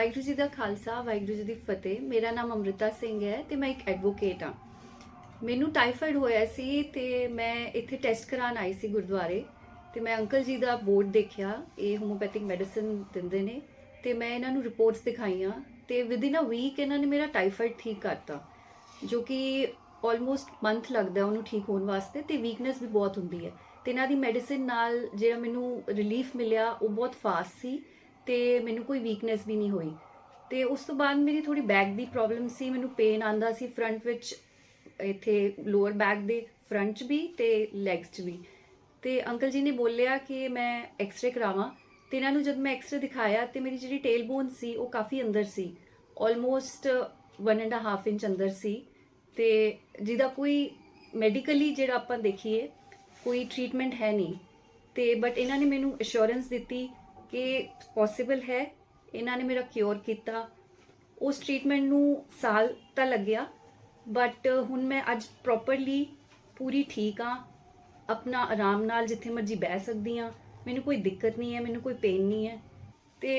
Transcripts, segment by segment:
ਵਾਹਿਗੁਰੂ ਜੀ ਦਾ ਖਾਲਸਾ, ਵਾਹਿਗੁਰੂ ਜੀ ਦੀ ਫਤਿਹ। ਮੇਰਾ ਨਾਮ ਅੰਮ੍ਰਿਤਾ ਸਿੰਘ ਹੈ ਤੇ ਮੈਂ ਇੱਕ ਐਡਵੋਕੇਟ ਹਾਂ। ਮੈਨੂੰ ਟਾਈਫਾਇਡ ਹੋਇਆ ਸੀ ਤੇ ਮੈਂ ਇੱਥੇ ਟੈਸਟ ਕਰਾਉਣ ਆਈ ਸੀ ਗੁਰਦੁਆਰੇ ਤੇ ਮੈਂ ਅੰਕਲ ਜੀ ਦਾ ਬੋਰਡ ਦੇਖਿਆ। ਇਹ ਹੋਮੋਪੈਥਿਕ ਮੈਡੀਸਿਨ ਦਿੰਦੇ ਨੇ ਤੇ ਮੈਂ ਇਹਨਾਂ ਨੂੰ ਰਿਪੋਰਟਸ ਦਿਖਾਈਆਂ ਤੇ ਵਿਦ ਇਨ ਅ ਵੀਕ ਇਹਨਾਂ ਨੇ ਮੇਰਾ ਟਾਈਫਾਇਡ ਠੀਕ ਕਰਤਾ, ਜੋ ਕਿ ਆਲਮੋਸਟ ਮੰਥ ਲੱਗਦਾ ਉਹਨੂੰ ਠੀਕ ਹੋਣ ਵਾਸਤੇ ਤੇ ਵੀਕਨੈਸ ਵੀ ਬਹੁਤ ਹੁੰਦੀ ਹੈ। ਤੇ ਇਹਨਾਂ ਦੀ ਮੈਡੀਸਿਨ ਨਾਲ ਜਿਹੜਾ ਮੈਨੂੰ ਰਿਲੀਫ ਮਿਲਿਆ ਉਹ ਬਹੁਤ ਫਾਸਟ ਸੀ ਤੇ ਮੈਨੂੰ ਕੋਈ ਵੀਕਨੈਸ ਵੀ ਨਹੀਂ ਹੋਈ। ਤੇ ਉਸ ਤੋਂ ਬਾਅਦ ਮੇਰੀ ਥੋੜੀ ਬੈਕ ਦੀ ਪ੍ਰੋਬਲਮ ਸੀ, ਮੈਨੂੰ ਪੇਨ ਆਂਦਾ ਸੀ ਫਰੰਟ ਵਿੱਚ, ਇੱਥੇ ਲੋਅਰ ਬੈਕ ਦੇ ਫਰੰਟ 'ਚ ਵੀ ਤੇ ਲੈਗਸ 'ਚ ਵੀ। ਤੇ ਅੰਕਲ ਜੀ ਨੇ ਬੋਲਿਆ ਕਿ ਮੈਂ ਐਕਸ-ਰੇ ਕਰਾਵਾਂ। ਤੇ ਇਹਨਾਂ ਨੂੰ ਜਦ ਮੈਂ ਐਕਸ-ਰੇ ਦਿਖਾਇਆ ਤੇ ਮੇਰੀ ਜਿਹੜੀ ਟੇਲ ਬੋਨ ਸੀ ਉਹ ਕਾਫੀ ਅੰਦਰ ਸੀ। ਆਲਮੋਸਟ 1 ਐਂਡ ਹਾਫ ਇੰਚ ਅੰਦਰ ਸੀ। ਤੇ ਜਿਹਦਾ ਕੋਈ ਮੈਡੀਕਲੀ ਜਿਹੜਾ ਆਪਾਂ ਦੇਖੀਏ, ਕੋਈ ਟ੍ਰੀਟਮੈਂਟ ਹੈ ਨਹੀਂ। ਤੇ ਬਟ ਇਹਨਾਂ ਨੇ ਮੈਨੂੰ ਅਸ਼ੋਰੈਂਸ ਦਿੱਤੀ ਕਿ ਪੋਸੀਬਲ ਹੈ, ਇਹਨਾਂ ਨੇ ਮੇਰਾ ਕਿਉਰ ਕੀਤਾ। ਉਸ ਟ੍ਰੀਟਮੈਂਟ ਨੂੰ ਸਾਲ ਤਾਂ ਲੱਗਿਆ ਬਟ ਹੁਣ ਮੈਂ ਅੱਜ ਪ੍ਰੋਪਰਲੀ ਪੂਰੀ ਠੀਕ ਆ ਆਪਣਾ ਆਰਾਮ ਨਾਲ ਜਿੱਥੇ ਮਰਜ਼ੀ ਬਹਿ ਸਕਦੀ ਆ ਮੈਨੂੰ ਕੋਈ ਦਿੱਕਤ ਨਹੀਂ ਹੈ, ਮੈਨੂੰ ਕੋਈ ਪੇਨ ਨਹੀਂ ਹੈ। ਤੇ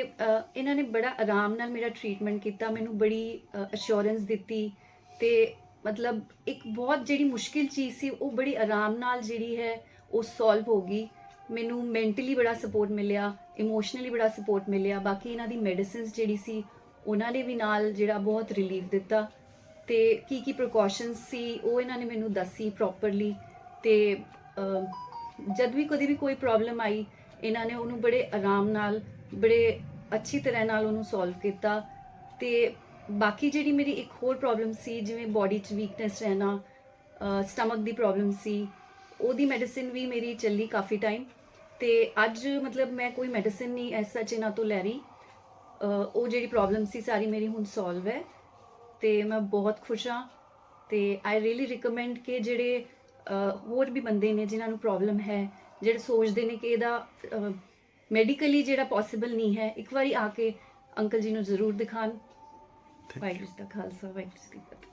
ਇਹਨਾਂ ਨੇ ਬੜਾ ਆਰਾਮ ਨਾਲ ਮੇਰਾ ਟ੍ਰੀਟਮੈਂਟ ਕੀਤਾ, ਮੈਨੂੰ ਬੜੀ ਅਸ਼ੋਰੈਂਸ ਦਿੱਤੀ। ਤੇ ਮਤਲਬ ਇੱਕ ਬਹੁਤ ਜਿਹੜੀ ਮੁਸ਼ਕਿਲ ਚੀਜ਼ ਸੀ, ਉਹ ਬੜੀ ਆਰਾਮ ਨਾਲ ਜਿਹੜੀ ਹੈ, ਉਹ ਸੋਲਵ ਹੋ ਗਈ। ਮੈਨੂੰ ਮੈਂਟਲੀ ਬੜਾ ਸਪੋਰਟ ਮਿਲਿਆ ਇਮੋਸ਼ਨਲੀ ਬੜਾ ਸਪੋਰਟ ਮਿਲਿਆ, ਬਾਕੀ ਇਹਨਾਂ ਦੀ ਮੈਡੀਸਿਨਸ ਜਿਹੜੀ ਸੀ, ਉਹਨਾਂ ਨੇ ਵੀ ਨਾਲ ਜਿਹੜਾ ਬਹੁਤ ਰਿਲੀਫ ਦਿੱਤਾ ਤੇ ਕੀ ਕੀ ਪ੍ਰੀਕਾਸ਼ਨਸ ਸੀ, ਉਹ ਇਹਨਾਂ ਨੇ ਮੈਨੂੰ ਦੱਸੀ ਪ੍ਰੋਪਰਲੀ ਤੇ ਜਦ ਵੀ ਕਦੇ ਵੀ ਕੋਈ ਪ੍ਰੋਬਲਮ ਆਈ, ਇਹਨਾਂ ਨੇ ਉਹਨੂੰ ਬੜੇ ਆਰਾਮ ਨਾਲ, ਬੜੇ ਅੱਛੀ ਤਰ੍ਹਾਂ ਨਾਲ ਉਹਨੂੰ ਸੋਲਵ ਕੀਤਾ ਤੇ ਬਾਕੀ ਜਿਹੜੀ ਮੇਰੀ ਇੱਕ ਹੋਰ ਪ੍ਰੋਬਲਮ ਸੀ, ਜਿਵੇਂ ਬਾਡੀ 'ਚ ਵੀਕਨੈਸ ਰਹਿਣਾ ਸਟਮਕ ਦੀ ਪ੍ਰੋਬਲਮ ਸੀ, ਉਹਦੀ ਮੈਡੀਸਿਨ ਵੀ ਮੇਰੀ ਚੱਲੀ ਕਾਫੀ ਟਾਈਮ ਤੇ ਅੱਜ ਮਤਲਬ ਮੈਂ ਕੋਈ ਮੈਡੀਸਿਨ ਨਹੀਂ ਐਸ ਸੱਚ ਇਹਨਾਂ ਤੋਂ ਲੈ ਰਹੀ। ਉਹ ਜਿਹੜੀ ਪ੍ਰੋਬਲਮ ਸੀ ਸਾਰੀ ਮੇਰੀ ਹੁਣ ਸੋਲਵ ਹੈ ਤੇ ਮੈਂ ਬਹੁਤ ਖੁਸ਼ ਹਾਂ ਤੇ ਆਈ ਰੀਲੀ ਰეკਮੈਂਡ ਕਿ ਜਿਹੜੇ ਹੋਰ ਵੀ ਬੰਦੇ ਨੇ ਜਿਨ੍ਹਾਂ ਨੂੰ ਪ੍ਰੋਬਲਮ ਹੈ ਜਿਹੜੇ ਸੋਚਦੇ ਨੇ ਕਿ ਇਹਦਾ ਮੈਡੀਕਲੀ ਜਿਹੜਾ ਪੋਸੀਬਲ ਨਹੀਂ ਹੈ ਇੱਕ ਵਾਰੀ ਆ ਕੇ ਅੰਕਲ ਜੀ ਨੂੰ ਜ਼ਰੂਰ ਦਿਖਾਣ। ਵਾਹਿਗੁਰੂ ਦਾ ਖਾਲਸਾ ਵਾਹਿਗੁਰੂ ਜੀ ਕੀ ਫਤਿਹ।